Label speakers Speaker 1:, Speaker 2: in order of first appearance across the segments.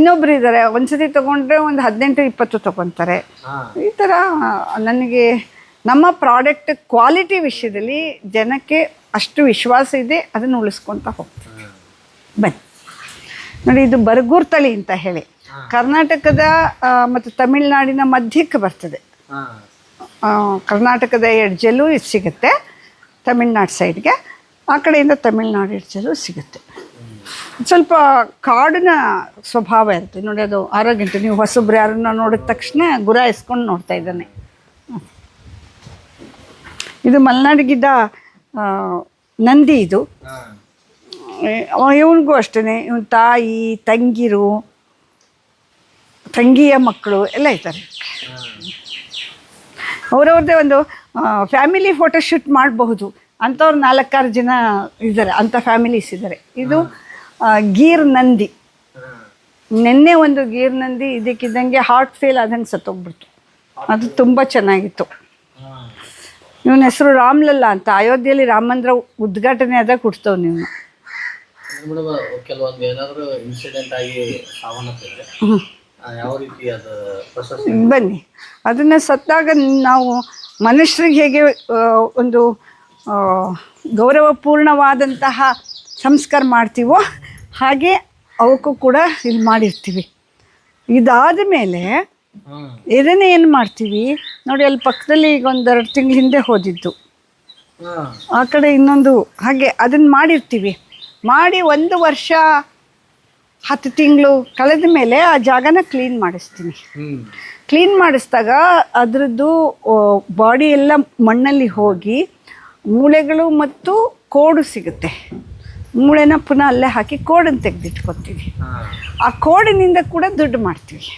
Speaker 1: ಇನ್ನೊಬ್ರು ಇದ್ದಾರೆ ಒಂದ್ಸತಿ ತಗೊಂಡ್ರೆ ಒಂದು ಹದಿನೆಂಟು ಇಪ್ಪತ್ತು ತಗೊತಾರೆ. ಈ ಥರ ನನಗೆ ನಮ್ಮ ಪ್ರಾಡಕ್ಟ್ ಕ್ವಾಲಿಟಿ ವಿಷಯದಲ್ಲಿ ಜನಕ್ಕೆ ಅಷ್ಟು ವಿಶ್ವಾಸ ಇದೆ ಅದನ್ನು ಉಳಿಸ್ಕೊತ ಹೋಗ್ತೀವಿ ಬನ್ನಿ. ನೋಡಿ ಇದು ಬರಗೂರ್ ತಳಿ ಅಂತ ಹೇಳಿ. ಕರ್ನಾಟಕದ ಮತ್ತು ತಮಿಳುನಾಡಿನ ಮಧ್ಯಕ್ಕೆ ಬರ್ತದೆ. ಕರ್ನಾಟಕದ ಎಡ್ಜಲ್ಲೂ ಇದು ಸಿಗುತ್ತೆ ತಮಿಳ್ನಾಡು ಸೈಡ್ಗೆ ಆ ಕಡೆಯಿಂದ ತಮಿಳ್ನಾಡು ಎಡ್ಜಲ್ಲೂ ಸಿಗುತ್ತೆ. ಸ್ವಲ್ಪ ಕಾಡಿನ ಸ್ವಭಾವ ಇರುತ್ತೆ. ನೋಡಿ ಅದು ಆರೋಗ್ಯ ನೀವು ಹೊಸಬ್ರು ಯಾರನ್ನ ನೋಡಿದ ತಕ್ಷಣ ಗುರ ಇಸ್ಕೊಂಡು ನೋಡ್ತಾ ಇದ್ದಾನೆ. ಇದು ಮಲೆನಾಡಿಗಿದ್ದ ಆ, ನಂದಿ ಇದು. ಇವನಿಗೂ ಅಷ್ಟೇ ಇವನ್ ತಾಯಿ ತಂಗಿರು ತಂಗಿಯ ಮಕ್ಕಳು ಎಲ್ಲ ಇದ್ದಾರೆ. ಅವರವ್ರದ್ದೇ ಒಂದು ಫ್ಯಾಮಿಲಿ ಫೋಟೋಶೂಟ್ ಮಾಡಬಹುದು. ಅಂಥವ್ರು ನಾಲ್ಕಾರು ಜನ ಇದ್ದಾರೆ. ಅಂಥ ಫ್ಯಾಮಿಲೀಸ್ ಇದ್ದಾರೆ. ಇದು ಗೀರ್ ನಂದಿ. ನಿನ್ನೆ ಒಂದು ಗೀರ್ ನಂದಿ ಇದಕ್ಕಿದ್ದಂಗೆ ಹಾರ್ಟ್ ಫೇಲ್ ಆದಂಗೆ ಸತ್ತೋಗ್ಬಿಡ್ತು. ಅದು ತುಂಬ ಚೆನ್ನಾಗಿತ್ತು. ಇವನ ಹೆಸರು ರಾಮ್ಲಲ್ಲ ಅಂತ. ಅಯೋಧ್ಯೆಯಲ್ಲಿ ರಾಮಂದ್ರ ಮಂದಿರ ಉದ್ಘಾಟನೆ ಆದಾಗ ಹುಡ್ತವ್ ನೀವು ಬನ್ನಿ. ಅದನ್ನು ಸತ್ತಾಗ ನಾವು ಮನುಷ್ಯರಿಗೆ ಹೇಗೆ ಒಂದು ಗೌರವಪೂರ್ಣವಾದಂತಹ ಸಂಸ್ಕಾರ ಮಾಡ್ತೀವೋ ಹಾಗೆ ಅವಕ್ಕೂ ಕೂಡ ಇಲ್ಲಿ ಮಾಡಿರ್ತೀವಿ. ಇದಾದ ಮೇಲೆ
Speaker 2: ಇದನ್ನ
Speaker 1: ಇದನ್ನೇ ಏನು ಮಾಡ್ತೀವಿ? ನೋಡಿ ಅಲ್ಲಿ ಪಕ್ಕದಲ್ಲಿ ಈಗ ಒಂದೆರಡು ತಿಂಗಳ ಹಿಂದೆ ಹೋದಿದ್ದು. ಆ ಕಡೆ ಇನ್ನೊಂದು ಹಾಗೆ ಅದನ್ನು ಮಾಡಿರ್ತೀವಿ. ಮಾಡಿ ಒಂದು ವರ್ಷ ಹತ್ತು ತಿಂಗಳು ಕಳೆದ ಮೇಲೆ ಆ ಜಾಗನ ಕ್ಲೀನ್ ಮಾಡಿಸ್ತೀನಿ. ಕ್ಲೀನ್ ಮಾಡಿಸಿದಾಗ ಅದರದ್ದು ಬಾಡಿ ಎಲ್ಲ ಮಣ್ಣಲ್ಲಿ ಹೋಗಿ ಮೂಳೆಗಳು ಮತ್ತು ಕೋಡು ಸಿಗುತ್ತೆ. ಮೂಳೆನ ಪುನಃ ಅಲ್ಲೇ ಹಾಕಿ ಕೋಡನ್ನು ತೆಗೆದಿಟ್ಕೊತೀವಿ. ಆ ಕೋಡಿನಿಂದ ಕೂಡ ದುಡ್ಡು ಮಾಡ್ತೀವಿ.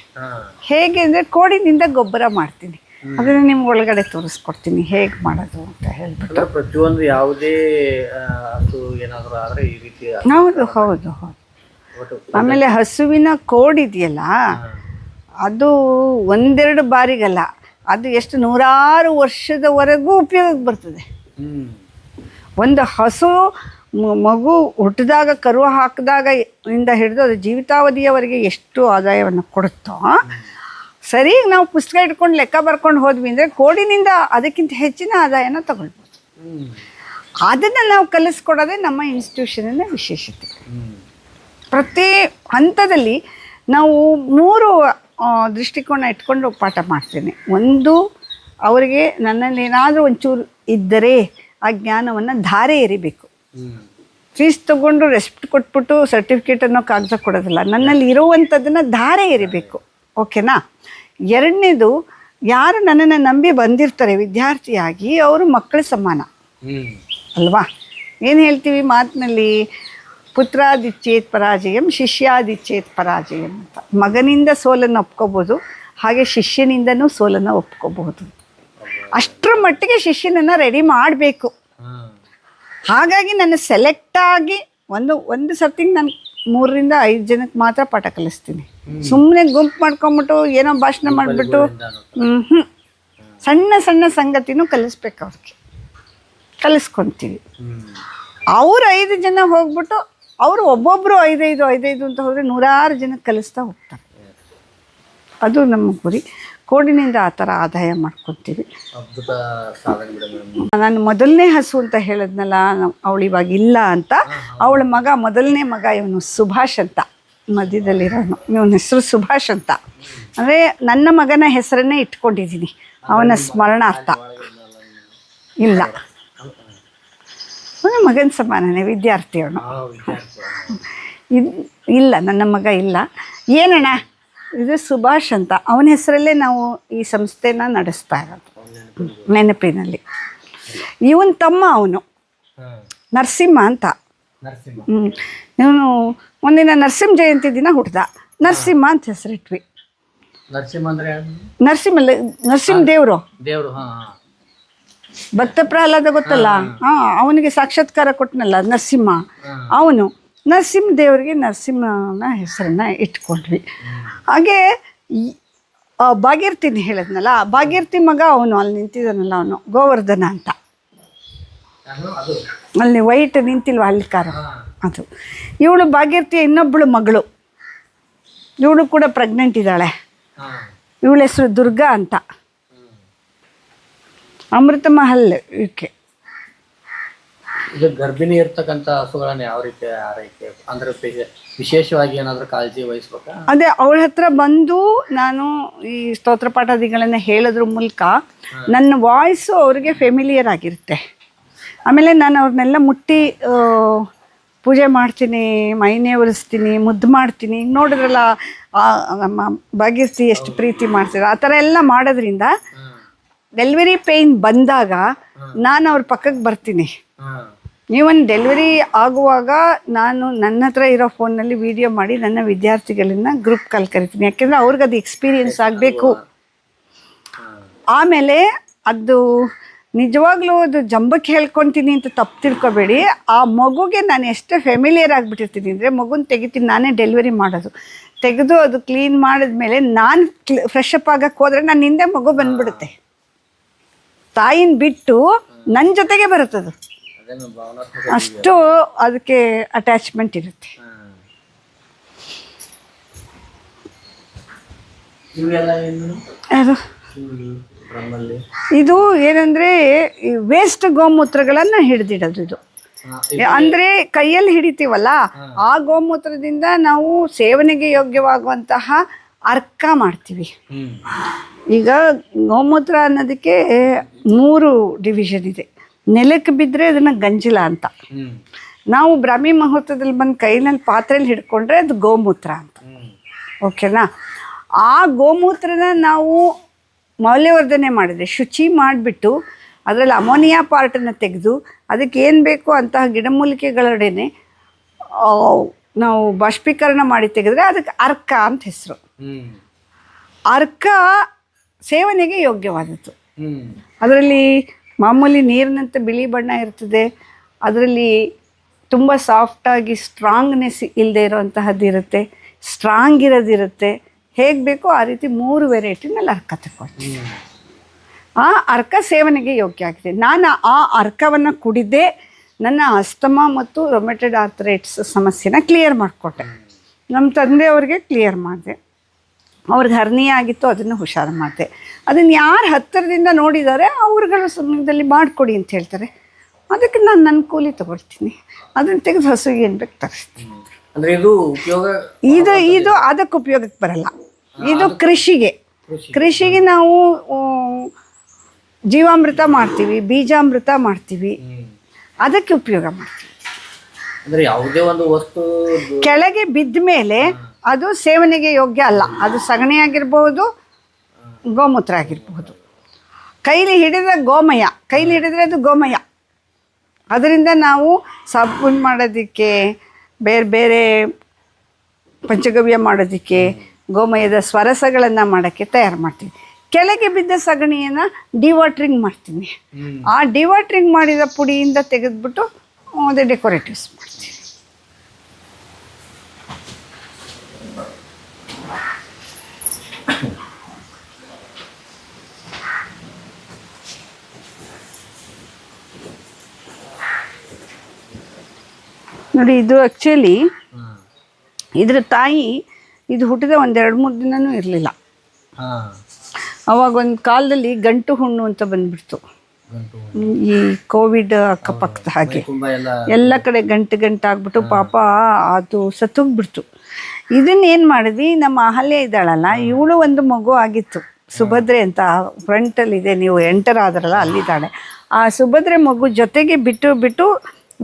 Speaker 1: ಹೇಗೆ ಅಂದರೆ ಕೋಡಿನಿಂದ ಗೊಬ್ಬರ ಮಾಡ್ತೀನಿ. ಅದನ್ನು ನಿಮ್ಗೆ ಒಳಗಡೆ ತೋರಿಸ್ಕೊಡ್ತೀನಿ ಹೇಗೆ ಮಾಡೋದು ಅಂತ ಹೇಳ್ಬಿಟ್ಟು.
Speaker 2: ಪ್ರತಿಯೊಂದು ಯಾವುದೇ ಏನಾದರೂ ಆದರೆ ಈ ರೀತಿ
Speaker 1: ಹೌದು ಹೌದು ಹೌದು. ಆಮೇಲೆ ಹಸುವಿನ ಕೋಡಿದೆಯಲ್ಲ ಅದು ಒಂದೆರಡು ಬಾರಿಗಲ್ಲ ಅದು ಎಷ್ಟು ನೂರಾರು ವರ್ಷದವರೆಗೂ ಉಪಯೋಗಕ್ಕೆ ಬರ್ತದೆ. ಒಂದು ಹಸು ಮಗು ಹುಟ್ಟಿದಾಗ ಕರು ಹಾಕಿದಾಗ ಇಂದ ಹಿಡಿದು ಅದು ಜೀವಿತಾವಧಿಯವರೆಗೆ ಎಷ್ಟು ಆದಾಯವನ್ನು ಕೊಡುತ್ತೋ, ಸರಿ ನಾವು ಪುಸ್ತಕ ಇಟ್ಕೊಂಡು ಲೆಕ್ಕ ಬರ್ಕೊಂಡು ಹೋದ್ವಿ ಅಂದರೆ ಕೋಡಿನಿಂದ ಅದಕ್ಕಿಂತ ಹೆಚ್ಚಿನ ಆದಾಯನ ತಗೊಳ್ಬೋದು. ಅದನ್ನು ನಾವು ಕಲಿಸ್ಕೊಡೋದೇ ನಮ್ಮ ಇನ್ಸ್ಟಿಟ್ಯೂಷನಿನ ವಿಶೇಷತೆ. ಪ್ರತಿ ಹಂತದಲ್ಲಿ ನಾವು ಮೂರು ದೃಷ್ಟಿಕೋನ ಇಟ್ಕೊಂಡು ಪಾಠ ಮಾಡ್ತೇನೆ. ಒಂದು, ಅವರಿಗೆ ನನ್ನಲ್ಲಿ ಏನಾದರೂ ಒಂಚೂರು ಇದ್ದರೆ ಆ ಜ್ಞಾನವನ್ನು ಧಾರೆ ಎರಿಬೇಕು. ಫೀಸ್ ತಗೊಂಡು ರೆಸ್ಪೆಕ್ಟ್ ಕೊಟ್ಬಿಟ್ಟು ಸರ್ಟಿಫಿಕೇಟ್ ಅನ್ನೋ ಕಾಗದ ಕೊಡೋದಿಲ್ಲ. ನನ್ನಲ್ಲಿ ಇರುವಂಥದ್ದನ್ನ ಧಾರೆ ಇರಬೇಕು ಓಕೆನಾ? ಎರಡನೇದು ಯಾರು ನನ್ನನ್ನು ನಂಬಿ ಬಂದಿರ್ತಾರೆ ವಿದ್ಯಾರ್ಥಿಯಾಗಿ ಅವರು ಮಕ್ಕಳ ಸಮಾನ. ಅಲ್ವಾ? ಏನು ಹೇಳ್ತೀವಿ ಮಾತಿನಲ್ಲಿ? ಪುತ್ರಾದಿಚ್ಛೇತ್ ಪರಾಜಯಂ ಶಿಷ್ಯಾದಿಚ್ಛೇತ್ ಪರಾಜಯಂ ಅಂತ. ಮಗನಿಂದ ಸೋಲನ್ನು ಒಪ್ಕೋಬೋದು ಹಾಗೆ ಶಿಷ್ಯನಿಂದನೂ ಸೋಲನ್ನು ಒಪ್ಕೋಬಹುದು. ಅಷ್ಟರ ಮಟ್ಟಿಗೆ ಶಿಷ್ಯನನ್ನು ರೆಡಿ ಮಾಡಬೇಕು. ಹಾಗಾಗಿ ನನ್ನ ಸೆಲೆಕ್ಟಾಗಿ ಒಂದು ಒಂದು ಸರ್ತಿ ನಾನು ಮೂರರಿಂದ ಐದು ಜನಕ್ಕೆ ಮಾತ್ರ ಪಾಠ ಕಲಿಸ್ತೀನಿ. ಸುಮ್ಮನೆ ಗುಂಪು ಮಾಡ್ಕೊಂಬಿಟ್ಟು ಏನೋ ಭಾಷಣ ಮಾಡಿಬಿಟ್ಟು ಹ್ಞೂ ಸಣ್ಣ ಸಣ್ಣ ಸಂಗತಿನೂ ಕಲಿಸ್ಬೇಕು ಅವ್ರಿಗೆ. ಕಲಿಸ್ಕೊತೀವಿ.
Speaker 2: ಅವರು
Speaker 1: ಅವ್ರು ಐದು ಜನ ಹೋಗ್ಬಿಟ್ಟು ಅವರು ಒಬ್ಬೊಬ್ಬರು ಐದೈದು ಐದೈದು ಅಂತ ಹೋದರೆ ನೂರಾರು ಜನಕ್ಕೆ ಕಲಿಸ್ತಾ ಹೋಗ್ತಾರೆ. ಅದು ನಮ್ಮ ಗುರಿ. ಕೋಡಿನಿಂದ ಆ ಥರ ಆದಾಯ ಮಾಡ್ಕೊತೀವಿ. ನಾನು ಮೊದಲನೇ ಹಸು ಅಂತ ಹೇಳಿದ್ನಲ್ಲ ಅವಳು ಇವಾಗ ಇಲ್ಲ ಅಂತ. ಅವಳ ಮಗ ಮೊದಲನೇ ಮಗ ಇವನು ಸುಭಾಷ್ ಅಂತ. ಮಧ್ಯದಲ್ಲಿರೋನು. ಇವನ ಹೆಸರು ಸುಭಾಷ್ ಅಂತ. ಅಂದರೆ ನನ್ನ ಮಗನ ಹೆಸರನ್ನೇ ಇಟ್ಕೊಂಡಿದ್ದೀನಿ. ಅವನ ಸ್ಮರಣಾರ್ಥ. ಇಲ್ಲ ಅವನ ಮಗನ ಸಮಾನನೇ ವಿದ್ಯಾರ್ಥಿ ಅವನು ಇಲ್ಲ ನನ್ನ ಮಗ ಇಲ್ಲ. ಏನಣ್ಣ? ಇದು ಸುಭಾಷ್ ಅಂತ. ಅವನ ಹೆಸರಲ್ಲೇ ನಾವು ಈ ಸಂಸ್ಥೆನ ನಡೆಸ್ತಾ ಇರೋದು. ನೆನಪಿನಲ್ಲಿ. ಇವನ್ ತಮ್ಮ ಅವನು. ನರಸಿಂಹ ಅಂತ. ಇವನು ಒಂದಿನ ನರಸಿಂಹ ಜಯಂತಿ ದಿನ ಹುಟ್ಟಿದ ನರಸಿಂಹ ಅಂತ ಹೆಸರಿಟ್ವಿ.
Speaker 2: ನರಸಿಂಹ
Speaker 1: ನರಸಿಂಹ ದೇವರು. ಭಕ್ತ ಪ್ರಹ್ಲಾದ ಗೊತ್ತಲ್ಲ? ಹಾಂ ಅವನಿಗೆ ಸಾಕ್ಷಾತ್ಕಾರ ಕೊಟ್ಟನಲ್ಲ ನರಸಿಂಹ. ಅವನು. ನರಸಿಂಹ ದೇವರಿಗೆ ನರಸಿಂಹನ ಹೆಸರನ್ನ ಇಟ್ಕೊಂಡ್ವಿ. ಹಾಗೆ ಭಾಗೀರ್ತಿನ ಹೇಳಿದ್ನಲ್ಲ ಭಾಗೀರ್ತಿ ಮಗ ಅವನು ಅಲ್ಲಿ ನಿಂತಿದ್ದಾನಲ್ಲ ಅವನು ಗೋವರ್ಧನ ಅಂತ. ಅಲ್ಲಿ ವೈಟ್ ನಿಂತಿಲ್ವ ಅಲ್ಲಿ ಕಾರ ಅದು. ಇವಳು ಭಾಗೀರ್ತಿಯ ಇನ್ನೊಬ್ಬಳು ಮಗಳು. ಇವಳು ಕೂಡ ಪ್ರೆಗ್ನೆಂಟ್ ಇದ್ದಾಳೆ. ಇವಳ ಹೆಸರು ದುರ್ಗಾ ಅಂತ. ಅಮೃತ ಮಹಲ್ ಇವಕ್ಕೆ
Speaker 2: ಇದು ಗರ್ಭಿಣಿ ಇರ್ತಕ್ಕಂಥ ಹಸುಗಳನ್ನ ಯಾವ ರೀತಿ ಆರೈಕೆ ಅಂದ್ರೆ ವಿಶೇಷವಾಗಿ ಏನಾದ್ರೂ ಕಾಳಜಿ ವಹಿಸ್ಬೇಕಾ?
Speaker 1: ಅದೇ ಅವಳ ಹತ್ರ ಬಂದು ನಾನು ಈ ಸ್ತೋತ್ರ ಪಾಠಾದಿಗಳನ್ನ ಹೇಳೋದ್ರ ಮೂಲಕ ನನ್ನ ವಾಯ್ಸ್ ಅವ್ರಿಗೆ ಫೆಮಿಲಿಯರ್ ಆಗಿರುತ್ತೆ. ಆಮೇಲೆ ನಾನು ಅವ್ರನ್ನೆಲ್ಲ ಮುಟ್ಟಿ ಆ, ಪೂಜೆ ಮಾಡ್ತೀನಿ ಮೈನೇ ಒರೆಸ್ತೀನಿ ಮುದ್ದು ಮಾಡ್ತೀನಿ. ಈಗ ನೋಡಿದ್ರಲ್ಲ ಆ, ನಮ್ಮ ಭಾಗ್ಯಶ್ರೀ ಎಷ್ಟು ಪ್ರೀತಿ ಮಾಡ್ತಾರೆ ಆ ಥರ ಎಲ್ಲ ಮಾಡೋದ್ರಿಂದ ಡೆಲಿವರಿ ಪೇಯ್ನ್ ಬಂದಾಗ ನಾನು ಅವ್ರ ಪಕ್ಕಕ್ಕೆ ಬರ್ತೀನಿ.
Speaker 2: ಹ್ಮ್
Speaker 1: ಈವನ್ ಡೆಲಿವರಿ ಆಗುವಾಗ ನಾನು ನನ್ನ ಹತ್ರ ಇರೋ ಫೋನ್ನಲ್ಲಿ ವಿಡಿಯೋ ಮಾಡಿ ನನ್ನ ವಿದ್ಯಾರ್ಥಿಗಳನ್ನ ಗ್ರೂಪ್ ಕಾಲ್ ಕರಿತೀನಿ. ಯಾಕೆಂದರೆ ಅವ್ರಿಗೆ ಅದು ಎಕ್ಸ್ಪೀರಿಯನ್ಸ್ ಆಗಬೇಕು. ಆಮೇಲೆ ಅದು ನಿಜವಾಗ್ಲೂ ಅದು ಜಂಬಕ್ಕೆ ಹೇಳ್ಕೊತೀನಿ ಅಂತ ತಪ್ಪು ತಿಳ್ಕೊಬೇಡಿ. ಆ ಮಗುಗೆ ನಾನು ಎಷ್ಟು ಫೆಮಿಲಿಯರ್ ಆಗಿಬಿಟ್ಟಿರ್ತೀನಿ ಅಂದರೆ ಮಗುನ ತೆಗಿತೀನಿ ನಾನೇ ಡೆಲಿವರಿ ಮಾಡೋದು. ತೆಗೆದು ಅದು ಕ್ಲೀನ್ ಮಾಡಿದ್ಮೇಲೆ ನಾನು ಫ್ರೆಶ್ ಅಪ್ ಆಗಕ್ಕೆ ಹೋದರೆ ನನ್ನ ಹಿಂದೆ ಮಗು ಬಂದ್ಬಿಡುತ್ತೆ. ತಾಯಿನ ಬಿಟ್ಟು ನನ್ನ ಜೊತೆಗೆ ಬರುತ್ತದು. ಅಷ್ಟು ಅದಕ್ಕೆ ಅಟ್ಯಾಚ್ಮೆಂಟ್ ಇರುತ್ತೆ. ಇದು ಏನಂದ್ರೆ ವೇಸ್ಟ್ ಗೋಮೂತ್ರಗಳನ್ನ ಹಿಡಿದಿಡೋದು ಇದು. ಅಂದರೆ ಕೈಯಲ್ಲಿ ಹಿಡಿತೀವಲ್ಲ ಆ ಗೋಮೂತ್ರದಿಂದ ನಾವು ಸೇವನೆಗೆ ಯೋಗ್ಯವಾಗುವಂತಹ ಅರ್ಕ ಮಾಡ್ತೀವಿ. ಈಗ ಗೋಮೂತ್ರ ಅನ್ನೋದಕ್ಕೆ ಮೂರು ಡಿವಿಷನ್ ಇದೆ. ನೆಲಕ್ಕೆ ಬಿದ್ದರೆ ಅದನ್ನು ಗಂಜಿಲ ಅಂತ. ನಾವು ಬ್ರಾಹ್ಮಿ ಮುಹೂರ್ತದಲ್ಲಿ ಬಂದು ಕೈನಲ್ಲಿ ಪಾತ್ರೆಯಲ್ಲಿ ಹಿಡ್ಕೊಂಡ್ರೆ ಅದು ಗೋಮೂತ್ರ ಅಂತ. ಓಕೆನಾ? ಆ ಗೋಮೂತ್ರನ ನಾವು ಮೌಲ್ಯವರ್ಧನೆ ಮಾಡಿದ್ರೆ ಶುಚಿ ಮಾಡಿಬಿಟ್ಟು ಅದರಲ್ಲಿ ಅಮೋನಿಯಾ ಪಾರ್ಟನ್ನು ತೆಗೆದು ಅದಕ್ಕೆ ಏನು ಬೇಕು ಅಂತಹ ಗಿಡಮೂಲಿಕೆಗಳೊಡನೆ ನಾವು ಬಾಷ್ಪೀಕರಣ ಮಾಡಿ ತೆಗೆದ್ರೆ ಅದಕ್ಕೆ ಅರ್ಕ ಅಂತ ಹೆಸರು. ಅರ್ಕ ಸೇವನೆಗೆ ಯೋಗ್ಯವಾದದ್ದು. ಅದರಲ್ಲಿ ಮಾಮೂಲಿ ನೀರಿನಂತೆ ಬಿಳಿ ಬಣ್ಣ ಇರ್ತದೆ. ಅದರಲ್ಲಿ ತುಂಬ ಸಾಫ್ಟಾಗಿ ಸ್ಟ್ರಾಂಗ್ನೆಸ್ ಇಲ್ಲದೆ ಇರೋವಂತಹದ್ದು ಇರುತ್ತೆ. ಸ್ಟ್ರಾಂಗ್ ಇರೋದಿರುತ್ತೆ ಹೇಗೆ ಬೇಕೋ ಆ ರೀತಿ ಮೂರು ವೆರೈಟಿನಲ್ಲಿ ಅರ್ಕ ತಗೊಳ್ತೀನಿ. ಆ ಅರ್ಕ ಸೇವನೆಗೆ ಯೋಗ್ಯ ಆಗಿದೆ. ನಾನು ಆ ಅರ್ಕವನ್ನು ಕುಡಿದೆ, ನನ್ನ ಅಸ್ತಮ ಮತ್ತು ರೊಮೆಟೆಡ್ ಆರ್ಥರೈಟ್ಸ್ ಸಮಸ್ಯೆನ ಕ್ಲಿಯರ್ ಮಾಡಿಕೊಟ್ಟೆ. ನಮ್ಮ ತಂದೆಯವ್ರಿಗೆ ಕ್ಲಿಯರ್ ಮಾಡಿದೆ. ಅವ್ರಿಗೆ ಹರ್ನಿಯ ಆಗಿತ್ತು ಅದನ್ನು ಹುಷಾರು ಮಾಡಿದೆ ಅದನ್ನು ಯಾರು ಹತ್ತಿರದಿಂದ ನೋಡಿದ್ದಾರೆ ಅವ್ರುಗಳ ಸಮಯದಲ್ಲಿ ಮಾಡಿಕೊಡಿ ಅಂತ ಹೇಳ್ತಾರೆ. ಅದಕ್ಕೆ ನಾನು ನನ್ನ ಕೂಲಿ ತಗೊಳ್ತೀನಿ. ಅದನ್ನು ತೆಗೆದು ಹಸುಗೆ ಏನು ಬೇಕು ತರಿಸ್ತೀನಿ.
Speaker 2: ಅಂದ್ರೆ ಇದು ಉಪಯೋಗ
Speaker 1: ಇದು ಇದು ಅದಕ್ಕೆ ಉಪಯೋಗಕ್ಕೆ ಬರಲ್ಲ. ಇದು ಕೃಷಿಗೆ. ಕೃಷಿಗೆ ನಾವು ಜೀವಾಮೃತ ಮಾಡ್ತೀವಿ ಬೀಜಾಮೃತ ಮಾಡ್ತೀವಿ. ಅದಕ್ಕೆ ಉಪಯೋಗ ಮಾಡ್ತೀವಿ.
Speaker 2: ಅಂದ್ರೆ ಯಾವುದೇ ಒಂದು ವಸ್ತು
Speaker 1: ಕೆಳಗೆ ಬಿದ್ದ ಮೇಲೆ ಅದು ಸೇವನೆಗೆ ಯೋಗ್ಯ ಅಲ್ಲ. ಅದು ಸಗಣಿ ಆಗಿರ್ಬೋದು ಗೋಮೂತ್ರ ಆಗಿರಬಹುದು ಕೈಲಿ ಹಿಡಿದ್ರೆ ಗೋಮಯ ಕೈಲಿ ಹಿಡಿದ್ರೆ ಅದು ಗೋಮಯ. ಅದರಿಂದ ನಾವು ಸಾಬೂನು ಮಾಡೋದಕ್ಕೆ ಬೇರೆ ಬೇರೆ ಪಂಚಗವ್ಯ ಮಾಡೋದಕ್ಕೆ ಗೋಮಯದ ಸ್ವರಸಗಳನ್ನು ಮಾಡೋಕ್ಕೆ ತಯಾರು ಮಾಡ್ತೀವಿ. ಕೆಳಗೆ ಬಿದ್ದ ಸಗಣಿಯನ್ನು ಡಿವಾಟ್ರಿಂಗ್ ಮಾಡ್ತೀನಿ. ಆ ಡಿವಾಟ್ರಿಂಗ್ ಮಾಡಿದ ಪುಡಿಯಿಂದ ತೆಗೆದ್ಬಿಟ್ಟು ಅದೇ ಡೆಕೋರೇಟಿವ್ಸ್ ಮಾಡ್ತೀನಿ ನೋಡಿ ಇದು ಆ್ಯಕ್ಚುಲಿ ಇದ್ರ ತಾಯಿ ಇದು ಹುಟ್ಟಿದ ಒಂದೆರಡು ಮೂರು ದಿನನೂ ಇರಲಿಲ್ಲ. ಅವಾಗ ಒಂದು ಕಾಲದಲ್ಲಿ ಗಂಟು ಹುಣ್ಣು ಅಂತ ಬಂದ್ಬಿಡ್ತು. ಈ ಕೋವಿಡ್ ಅಕ್ಕಪಕ್ಕದ ಹಾಗೆ.
Speaker 2: ಎಲ್ಲ
Speaker 1: ಕಡೆ ಗಂಟು ಗಂಟು ಆಗ್ಬಿಟ್ಟು ಪಾಪ ಅದು ಸತ್ತೋಗ್ಬಿಡ್ತು. ಇದನ್ನ ಏನು ಮಾಡಿದ್ವಿ? ನಮ್ಮ ಅಹಲ್ಯ ಇದ್ದಾಳಲ್ಲ ಇವಳು ಒಂದು ಮಗು ಆಗಿತ್ತು. ಸುಭದ್ರೆ ಅಂತ ಫ್ರಂಟಲ್ಲಿದೆ ನೀವು ಎಂಟರ್ ಆದ್ರಲ್ಲ ಅಲ್ಲಿದ್ದಾಳೆ. ಆ ಸುಭದ್ರೆ ಮಗು ಜೊತೆಗೆ ಬಿಟ್ಟು ಬಿಟ್ಟು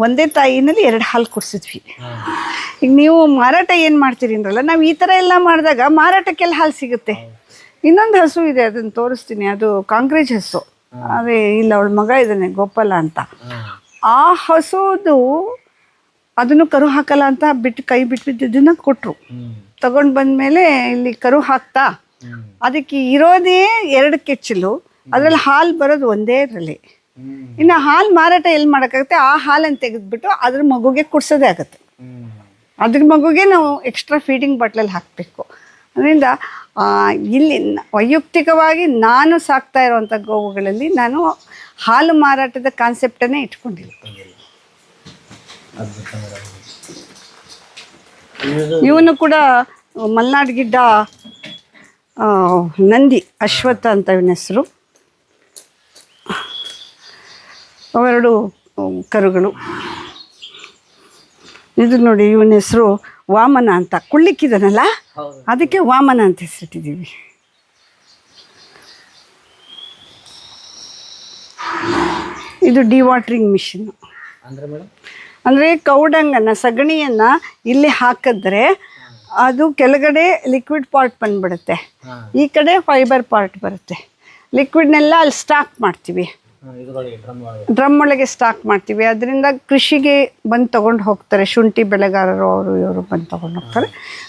Speaker 1: ಒಂದೇ ತಾಯಿನಲ್ಲಿ ಎರಡು ಹಾಲು ಕೊಡ್ಸಿದ್ವಿ. ಈಗ ನೀವು ಮಾರಾಟ ಏನು ಮಾಡ್ತೀರಿ ಅಂದ್ರಲ್ಲ ನಾವು ಈ ಥರ ಎಲ್ಲ ಮಾಡಿದಾಗ ಮಾರಾಟಕ್ಕೆಲ್ಲ ಹಾಲು ಸಿಗುತ್ತೆ. ಇನ್ನೊಂದು ಹಸು ಇದೆ ಅದನ್ನು ತೋರಿಸ್ತೀನಿ. ಅದು ಕಾಂಕ್ರೇಜ್ ಹಸು. ಅದೇ ಇಲ್ಲ ಅವಳ ಮಗ ಇದ್ದಾನೆ ಗೋಪಾಲ ಅಂತ. ಆ ಹಸುದು ಅದನ್ನು ಕರು ಹಾಕಲ್ಲ ಅಂತ ಬಿಟ್ಟು ಕೈ ಬಿಟ್ಟಿದ್ದನ್ನ ಕೊಟ್ಟರು ತಗೊಂಡು ಬಂದಮೇಲೆ ಇಲ್ಲಿ ಕರು ಹಾಕ್ತಾ ಅದಕ್ಕೆ ಇರೋದೇ ಎರಡು ಕೆಚ್ಚಲು. ಅದರಲ್ಲಿ ಹಾಲು ಬರೋದು ಒಂದೇ ಇದರಲ್ಲಿ ಇನ್ನು ಹಾಲು ಮಾರಾಟ ಎಲ್ಲಿ ಮಾಡೋಕ್ಕಾಗುತ್ತೆ? ಆ ಹಾಲನ್ನು ತೆಗೆದ್ಬಿಟ್ಟು ಅದ್ರ ಮಗುಗೆ ಕುಡ್ಸೋದೇ ಆಗುತ್ತೆ. ಅದ್ರ ಮಗುಗೆ ನಾವು ಎಕ್ಸ್ಟ್ರಾ ಫೀಡಿಂಗ್ ಬಾಟ್ಲಲ್ಲಿ ಹಾಕಬೇಕು. ಅದರಿಂದ ಇಲ್ಲಿ ವೈಯಕ್ತಿಕವಾಗಿ ನಾನು ಸಾಕ್ತಾ ಇರುವಂಥ ಗೋವುಗಳಲ್ಲಿ ನಾನು ಹಾಲು ಮಾರಾಟದ ಕಾನ್ಸೆಪ್ಟನ್ನೇ ಇಟ್ಕೊಂಡಿಲ್ಲ ಇವನು ಕೂಡ ಮಲ್ನಾಡ್ ಗಿಡ್ಡ ನಂದಿ ಅಶ್ವತ್ಥ ಅಂತ ಇವನ ಹೆಸರು. ಅವೆರಡು ಕರುಗಳು. ಇದು ನೋಡಿ ಇವನ ಹೆಸರು ವಾಮನ ಅಂತ. ಕುಳ್ಳಿಕ್ಕಿದನಲ್ಲ? ಅದಕ್ಕೆ ವಾಮನ ಅಂತ ಹೆಸರಿಟ್ಟಿದ್ದೀವಿ. ಇದು ಡಿವಾಟ್ರಿಂಗ್ ಮಿಷಿನ್.
Speaker 2: ಅಂದ್ರೆ
Speaker 1: ಕೌಡಂಗನ ಸಗಣಿಯನ್ನು ಇಲ್ಲಿ ಹಾಕಿದ್ರೆ ಅದು ಕೆಳಗಡೆ ಲಿಕ್ವಿಡ್ ಪಾರ್ಟ್ ಬಂದ್ಬಿಡುತ್ತೆ. ಈ ಕಡೆ ಫೈಬರ್ ಪಾರ್ಟ್ ಬರುತ್ತೆ. ಲಿಕ್ವಿಡ್ನೆಲ್ಲ ಅಲ್ಲಿ ಸ್ಟಾಕ್ ಮಾಡ್ತೀವಿ.
Speaker 2: ಡ್ರಮ್ ಒಳಗೆ.
Speaker 1: ಸ್ಟಾಕ್ ಮಾಡ್ತೀವಿ. ಅದರಿಂದ ಕೃಷಿಗೆ ಬಂದು ತೊಗೊಂಡು ಹೋಗ್ತಾರೆ. ಶುಂಠಿ ಬೆಳೆಗಾರರು ಅವರು ಇವರು ಬಂದು ತಗೊಂಡು ಹೋಗ್ತಾರೆ.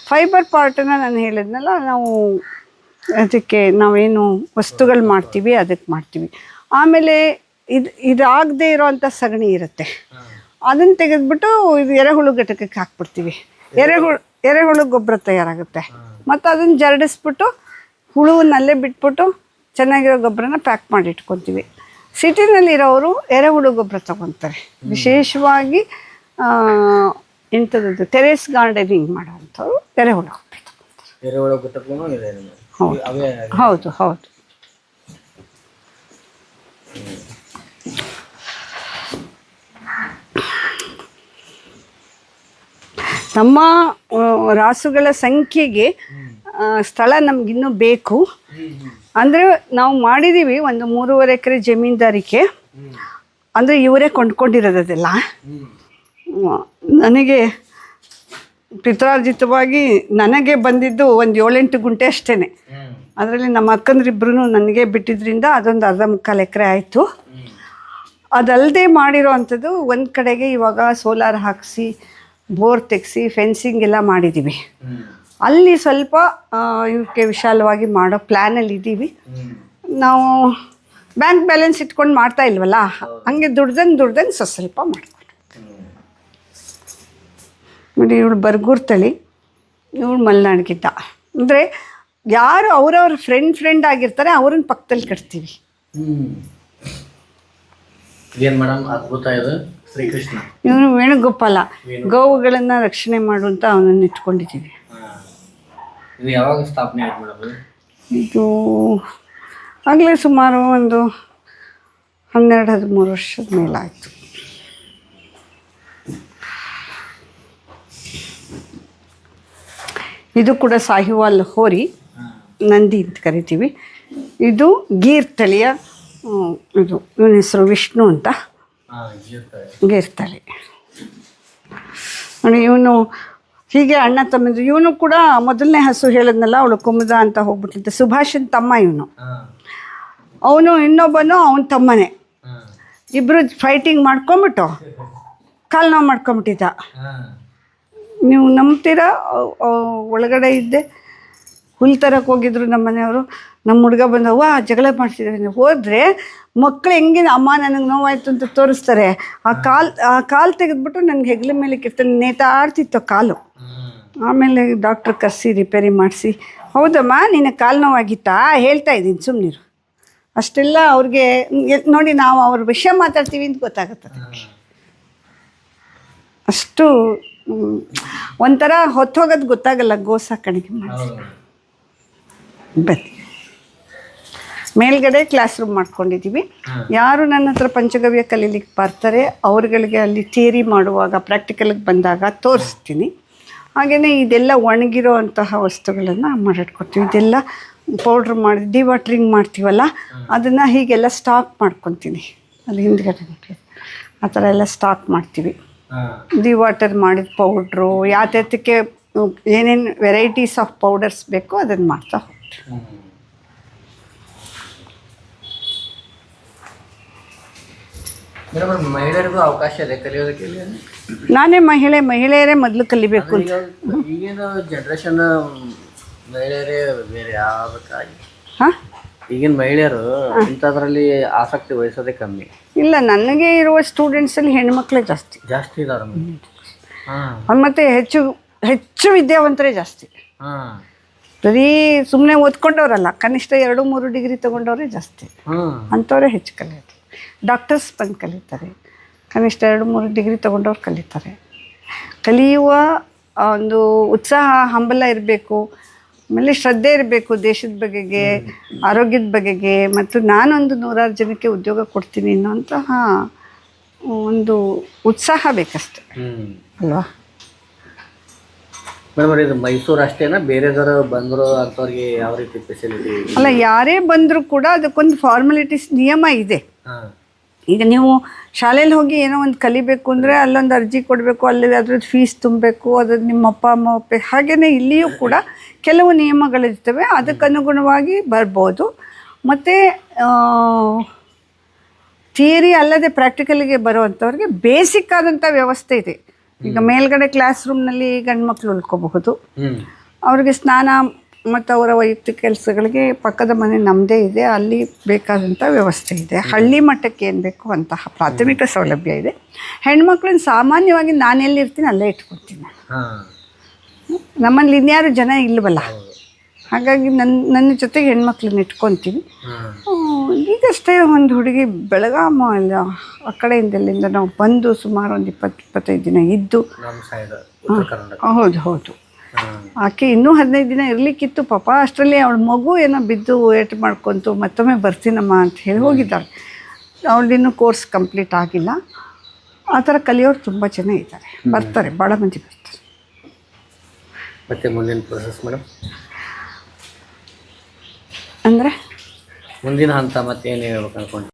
Speaker 1: ಫೈಬರ್ ಪಾರ್ಟನ್ನ ನಾನು ಹೇಳಿದ್ನಲ್ಲ ನಾವು ಅದಕ್ಕೆ ನಾವೇನು ವಸ್ತುಗಳು ಮಾಡ್ತೀವಿ ಅದಕ್ಕೆ ಮಾಡ್ತೀವಿ. ಆಮೇಲೆ ಇದು ಇದಾಗದೇ ಇರೋವಂಥ ಸಗಣಿ ಇರುತ್ತೆ. ಅದನ್ನು ತೆಗೆದ್ಬಿಟ್ಟು ಇದು ಎರೆಹುಳು ಘಟಕಕ್ಕೆ ಹಾಕ್ಬಿಡ್ತೀವಿ. ಎರೆಹುಳು ಎರೆಹುಳು ಗೊಬ್ಬರ ತಯಾರಾಗುತ್ತೆ. ಮತ್ತು ಅದನ್ನು ಜರಡಿಸ್ಬಿಟ್ಟು ಹುಳುವನ್ನಲ್ಲೇ ಬಿಟ್ಬಿಟ್ಟು ಚೆನ್ನಾಗಿರೋ ಗೊಬ್ಬರನ ಪ್ಯಾಕ್ ಮಾಡಿ ಇಟ್ಕೊತೀವಿ. ಸಿಟಿನಲ್ಲಿರೋರು ಎರೆಹುಳು ಗೊಬ್ಬರ ತಗೊತಾರೆ ವಿಶೇಷವಾಗಿ ಎಂಥದ್ದು ಟೆರೇಸ್ ಗಾರ್ಡನಿಂಗ್ ಮಾಡೋವಂಥವ್ರು ಎರೆಹುಳು ಗೊಬ್ಬರ ತಗೊತಾರೆ. ಹೌದು. ಹೌದು ನಮ್ಮ ರಾಸುಗಳ ಸಂಖ್ಯೆಗೆ ಸ್ಥಳ ನಮಗಿನ್ನೂ ಬೇಕು. ಅಂದರೆ ನಾವು ಮಾಡಿದ್ದೀವಿ ಒಂದು ಮೂರುವರೆ ಎಕರೆ ಜಮೀನ್ದಾರಿಕೆ. ಅಂದರೆ ಇವರೇ
Speaker 2: ಕೊಂಡ್ಕೊಂಡಿರೋದಿಲ್ಲ
Speaker 1: ನನಗೆ ಪಿತ್ರಾರ್ಜಿತವಾಗಿ ನನಗೆ ಬಂದಿದ್ದು ಒಂದು ಏಳೆಂಟು ಗುಂಟೆ ಅಷ್ಟೇ ಅದರಲ್ಲಿ ನಮ್ಮ ಅಕ್ಕಂದ್ರಿಬ್ರು ನನಗೆ ಬಿಟ್ಟಿದ್ರಿಂದ ಅದೊಂದು ಅರ್ಧ ಮುಕ್ಕಾಲು ಎಕರೆ ಆಯಿತು. ಅದಲ್ಲದೆ ಮಾಡಿರೋ ಅಂಥದ್ದು ಒಂದು ಕಡೆಗೆ ಇವಾಗ ಸೋಲಾರ್ ಹಾಕಿಸಿ, ಬೋರ್ ತೆಗೆಸಿ, ಫೆನ್ಸಿಂಗ್ ಎಲ್ಲ ಮಾಡಿದ್ದೀವಿ ಅಲ್ಲಿ ಸ್ವಲ್ಪ ಇವಕ್ಕೆ ವಿಶಾಲವಾಗಿ ಮಾಡೋ ಪ್ಲ್ಯಾನಲ್ಲಿ ಇದ್ದೀವಿ. ನಾವು ಬ್ಯಾಂಕ್ ಬ್ಯಾಲೆನ್ಸ್ ಇಟ್ಕೊಂಡು ಮಾಡ್ತಾ ಇಲ್ವಲ್ಲ ಹಂಗೆ ದುಡ್ದಂಗೆ ದುಡ್ದಂಗೆ ಸ್ವಲ್ಪ ಸ್ವಲ್ಪ ಮಾಡ್ಕೊಂಡು. ನೋಡಿ ಇವಳು ಬರ್ಗೂರ್ ತಳಿ ಇವಳು ಮಲೆನಾಡ್ಗಿದ್ದ. ಅಂದರೆ ಯಾರು ಅವರವ್ರ ಫ್ರೆಂಡ್ ಫ್ರೆಂಡ್ ಆಗಿರ್ತಾರೆ ಅವ್ರನ್ನ ಪಕ್ಕದಲ್ಲಿ ಕಟ್ತೀವಿ. ಇವನು ವೇಣುಗೋಪಾಲ. ಗೋವುಗಳನ್ನು ರಕ್ಷಣೆ ಮಾಡುವಂತ ಅವನನ್ನು ಇಟ್ಕೊಂಡಿದ್ದೀವಿ.
Speaker 2: ಇದು ಯಾವಾಗ ಸ್ಥಾಪನೆ ಆಯ್ತು ಮೇಡಮ್
Speaker 1: ಇದು ಆಗಲೇ ಸುಮಾರು ಒಂದು ಹನ್ನೆರಡು ಹದಿಮೂರು ವರ್ಷದ ಮೇಲಾಯಿತು ಇದು ಕೂಡ ಸಾಹಿವಾಲ್ ಹೋರಿ ನಂದಿ ಅಂತ ಕರಿತೀವಿ. ಇದು ಗೀರ್ ತಳಿಯ ಇದು ಇವನ ಹೆಸರು ವಿಷ್ಣು ಅಂತ. ಗೀರ್ ತಳಿ ನೋಡಿ ಇವನು ಹೀಗೆ ಅಣ್ಣ ತಮ್ಮಂದ್ರು ಇವನು ಕೂಡ ಮೊದಲನೇ ಹಸು ಹೇಳಿದ್ನಲ್ಲ ಅವಳು ಕುಮುದ ಅಂತ ಹೋಗ್ಬಿಟ್ಟಿದ್ದೆ. ಸುಭಾಷನ್ ತಮ್ಮ ಇವನು. ಅವನು ಇನ್ನೊಬ್ಬನು ಅವನ ತಮ್ಮನೇ. ಇಬ್ಬರು ಫೈಟಿಂಗ್ ಮಾಡ್ಕೊಂಬಿಟ್ಟು ಕಾಲು ನೋವು ಮಾಡ್ಕೊಂಬಿಟ್ಟಿದ್ದ ನೀವು ನಂಬ್ತೀರಾ? ಒಳಗಡೆ ಇದ್ದೆ. ಹುಲ್ ತರಕ್ಕೆ ಹೋಗಿದ್ರು ನಮ್ಮ ಮನೆಯವರು ನಮ್ಮ ಹುಡುಗ ಬಂದವ್ವ ಜಗಳ ಮಾಡ್ತಿದ್ದಾರೆ? ಹೋದರೆ ಮಕ್ಕಳು ಹೆಂಗಿನ ಅಮ್ಮ ನನಗೆ ನೋವಾಯ್ತು ಅಂತ ತೋರಿಸ್ತಾರೆ. ಆ ಕಾಲು ಆ ಕಾಲು ತೆಗೆದ್ಬಿಟ್ಟು ನನಗೆ ಹೆಗ್ಲ ಮೇಲೆ ಕಿರ್ತನೆ ನೇತಾಡ್ತಿತ್ತು ಕಾಲು. ಆಮೇಲೆ ಡಾಕ್ಟ್ರ್ ಕರೆಸಿ ರಿಪೇರಿ ಮಾಡಿಸಿ. ಹೌದಮ್ಮ ನಿನ್ನ ಕಾಲು ನೋವಾಗಿತ್ತಾ? ಹೇಳ್ತಾ ಇದ್ದೀನಿ ಸುಮ್ಮನಿರು ಅಷ್ಟೆಲ್ಲ ಅವ್ರಿಗೆ ನೋಡಿ ನಾವು ಅವ್ರ ವಿಷಯ ಮಾತಾಡ್ತೀವಿ ಅಂತ ಗೊತ್ತಾಗುತ್ತೆ ಅಷ್ಟು ಒಂಥರ ಹೊತ್ತೋಗೋದು ಗೊತ್ತಾಗಲ್ಲ ಗೋ ಸಾಕಾಣಿಕೆ ಮಾಡಿ ಬನ್ನಿ. ಮೇಲ್ಗಡೆ ಕ್ಲಾಸ್ ರೂಮ್ ಮಾಡ್ಕೊಂಡಿದ್ದೀವಿ ಯಾರು ನನ್ನ ಹತ್ರ ಪಂಚಗವ್ಯ ಕಲೀಲಿಕ್ಕೆ ಬರ್ತಾರೆ ಅವ್ರುಗಳಿಗೆ ಅಲ್ಲಿ ಥಿಯರಿ ಮಾಡುವಾಗ ಪ್ರಾಕ್ಟಿಕಲ್ಗೆ ಬಂದಾಗ ತೋರಿಸ್ತೀನಿ. ಹಾಗೆಯೇ ಇದೆಲ್ಲ ಒಣಗಿರೋ ಅಂತಹ ವಸ್ತುಗಳನ್ನು ಮಾಡಿಟ್ಕೊಡ್ತೀವಿ ಇದೆಲ್ಲ ಪೌಡ್ರ್ ಮಾಡಿ ಡಿವಾಟ್ರಿಂಗ್ ಮಾಡ್ತೀವಲ್ಲ ಅದನ್ನು ಹೀಗೆಲ್ಲ ಸ್ಟಾಕ್ ಮಾಡ್ಕೊತೀನಿ. ಅಲ್ಲಿ ಹಿಂದ್ಗಡೆ ಆ ಥರ ಎಲ್ಲ ಸ್ಟಾಕ್ ಮಾಡ್ತೀವಿ.
Speaker 2: ಡಿ
Speaker 1: ಡಿವಾಟರ್ ಮಾಡಿದ ಪೌಡ್ರು ಯಾತ್ಯಾತಕ್ಕೆ ಏನೇನು ವೆರೈಟೀಸ್ ಆಫ್ ಪೌಡರ್ಸ್ ಬೇಕೋ ಅದನ್ನು ಮಾಡ್ತಾ ಹೋಗ್ತೀವಿ.
Speaker 2: ಮೇಡಮ್ ಮಹಿಳೆಯರಿಗೂ ಅವಕಾಶ ಇದೆ ಕಲಿಯೋದಕ್ಕೆ ಇಲ್ಲಿ
Speaker 1: ನಾನೇ ಮಹಿಳೆ ಮಹಿಳೆಯರೇ ಮೊದಲು ಕಲಿಬೇಕು ಅಂತ.
Speaker 2: ಈಗ ಈಗಿನ ಜನ್ರೇಷನ್ ಮಹಿಳೆಯರೇ ಬೇರೆ ಯಾವ್ದಕ್ಕಾಗಿ
Speaker 1: ಹಾಂ?
Speaker 2: ಈಗಿನ ಮಹಿಳೆಯರು ಇಂಥದ್ರಲ್ಲಿ ಆಸಕ್ತಿ ವಹಿಸೋದೇ ಕಮ್ಮಿ.
Speaker 1: ಇಲ್ಲ ನನಗೆ ಇರುವ ಸ್ಟೂಡೆಂಟ್ಸಲ್ಲಿ ಹೆಣ್ಮಕ್ಳೇ ಜಾಸ್ತಿ.
Speaker 2: ಜಾಸ್ತಿ ಇದಾರೆ ಹಾಂ.
Speaker 1: ಅವ್ರು ಮತ್ತೆ ಹೆಚ್ಚು ಹೆಚ್ಚು ವಿದ್ಯಾವಂತರೇ ಜಾಸ್ತಿ.
Speaker 2: ಹಾಂ.
Speaker 1: ಬರೀ ಸುಮ್ಮನೆ ಓದ್ಕೊಂಡವ್ರಲ್ಲ ಕನಿಷ್ಠ ಎರಡು ಮೂರು ಡಿಗ್ರಿ ತಗೊಂಡವರೇ ಜಾಸ್ತಿ. ಅಂಥವರೇ ಹೆಚ್ಚು ಕಲಿಯೋದು. ಡಾಕ್ಟರ್ಸ್ ಬಂದು ಕಲಿತಾರೆ. ಕನಿಷ್ಠ ಎರಡು ಮೂರು ಡಿಗ್ರಿ ತೊಗೊಂಡವ್ರು ಕಲಿತಾರೆ. ಕಲಿಯುವ ಒಂದು ಉತ್ಸಾಹ ಹಂಬಲ ಇರಬೇಕು. ಆಮೇಲೆ ಶ್ರದ್ಧೆ ಇರಬೇಕು ದೇಶದ ಬಗೆಗೆ ಆರೋಗ್ಯದ ಬಗೆಗೆ. ಮತ್ತು ನಾನೊಂದು ನೂರಾರು ಜನಕ್ಕೆ ಉದ್ಯೋಗ ಕೊಡ್ತೀನಿ ಅನ್ನೋಂತಹ ಒಂದು ಉತ್ಸಾಹ ಬೇಕಷ್ಟೆ. ಅಲ್ವಾ?
Speaker 2: ಮೇಡಮ್ ಇದು ಮೈಸೂರು ಅಷ್ಟೇನಾ? ಬೇರೆದವರು ಬಂದರು ಅಂಥವ್ರಿಗೆ ಯಾವ ರೀತಿ ಫೆಸಿಲಿಟಿ
Speaker 1: ಅಲ್ಲ ಯಾರೇ ಬಂದರೂ ಕೂಡ ಅದಕ್ಕೊಂದು ಫಾರ್ಮಾಲಿಟೀಸ್ ನಿಯಮ ಇದೆ.
Speaker 2: ಹಾಂ.
Speaker 1: ಈಗ ನೀವು ಶಾಲೆಯಲ್ಲಿ ಹೋಗಿ ಏನೋ ಒಂದು ಕಲಿಬೇಕು ಅಂದರೆ ಅಲ್ಲೊಂದು ಅರ್ಜಿ ಕೊಡಬೇಕು ಅಲ್ಲಿ ಅದ್ರದ್ದು ಫೀಸ್ ತುಂಬಬೇಕು ಅದ್ರದ್ದು ನಿಮ್ಮ ಅಪ್ಪ ಅಮ್ಮ ಅಪ್ಪ ಹಾಗೆಯೇ ಇಲ್ಲಿಯೂ ಕೂಡ ಕೆಲವು ನಿಯಮಗಳಿರ್ತವೆ ಅದಕ್ಕನುಗುಣವಾಗಿ ಬರ್ಬೋದು. ಮತ್ತು ಥಿಯರಿ ಅಲ್ಲದೆ ಪ್ರಾಕ್ಟಿಕಲಿಗೆ ಬರುವಂಥವ್ರಿಗೆ ಬೇಸಿಕ್ ಆದಂಥ ವ್ಯವಸ್ಥೆ ಇದೆ. ಈಗ ಮೇಲ್ಗಡೆ ಕ್ಲಾಸ್ ರೂಮ್ನಲ್ಲಿ ಗಂಡು ಮಕ್ಕಳು ಉಳ್ಕೋಬಹುದು ಅವ್ರಿಗೆ ಸ್ನಾನ ಮತ್ತು ಅವರ ವೈಯಕ್ತಿಕ ಕೆಲಸಗಳಿಗೆ ಪಕ್ಕದ ಮನೆ ನಮ್ಮದೇ ಇದೆ ಅಲ್ಲಿ ಬೇಕಾದಂಥ ವ್ಯವಸ್ಥೆ ಇದೆ. ಹಳ್ಳಿ ಮಟ್ಟಕ್ಕೆ ಏನು ಬೇಕು ಅಂತಹ ಪ್ರಾಥಮಿಕ ಸೌಲಭ್ಯ ಇದೆ. ಹೆಣ್ಮಕ್ಳನ್ನ ಸಾಮಾನ್ಯವಾಗಿ ನಾನು ಇರ್ತೀನಿ ಅಲ್ಲೇ
Speaker 2: ಇಟ್ಕೊಳ್ತೀನಿ
Speaker 1: ನಮ್ಮಲ್ಲಿ ಇನ್ಯಾರು ಜನ ಇಲ್ಲವಲ್ಲ ಹಾಗಾಗಿ ನನ್ನ ನನ್ನ ಜೊತೆಗೆ ಹೆಣ್ಮಕ್ಳನ್ನ ಇಟ್ಕೊತೀನಿ. ಈಗಷ್ಟೇ ಒಂದು ಹುಡುಗಿ ಬೆಳಗಾಮ ಅಲ್ಲ ಆ ಕಡೆಯಿಂದ ಇಲ್ಲಿಂದ ನಾವು ಬಂದು ಸುಮಾರು ಒಂದು ಇಪ್ಪತ್ತು ಇಪ್ಪತ್ತೈದು ದಿನ ಇದ್ದು. ಹೌದು ಹೌದು. ಆಕೆ ಇನ್ನೂ ಹದಿನೈದು ದಿನ ಇರಲಿಕ್ಕಿತ್ತು. ಪಾಪ ಅಷ್ಟರಲ್ಲಿ ಅವಳ ಮಗು ಏನೋ ಬಿದ್ದು ಏಟ್ ಮಾಡ್ಕೊಂತು ಮತ್ತೊಮ್ಮೆ ಬರ್ತೀನಮ್ಮ ಅಂತ ಹೇಳಿ ಹೋಗಿದ್ದಾಳೆ. ಅವಳಿನ್ನೂ ಕೋರ್ಸ್ ಕಂಪ್ಲೀಟ್ ಆಗಿಲ್ಲ. ಆ ಥರ ಕಲಿಯೋರು ತುಂಬ ಜನ ಇದ್ದಾರೆ. ಬರ್ತಾರೆ ಭಾಳ ಮಂದಿ ಬರ್ತಾರೆ.
Speaker 2: ಮತ್ತೆ ಮುಂದಿನ ಪ್ರೊಸೆಸ್ ಮೇಡಮ್?
Speaker 1: ಅಂದರೆ?
Speaker 2: ಮುಂದಿನ ಹಂತ ಮತ್ತೆ ಏನು ಹೇಳ್ಬೇಕು ಅನ್ಕೊಂಡು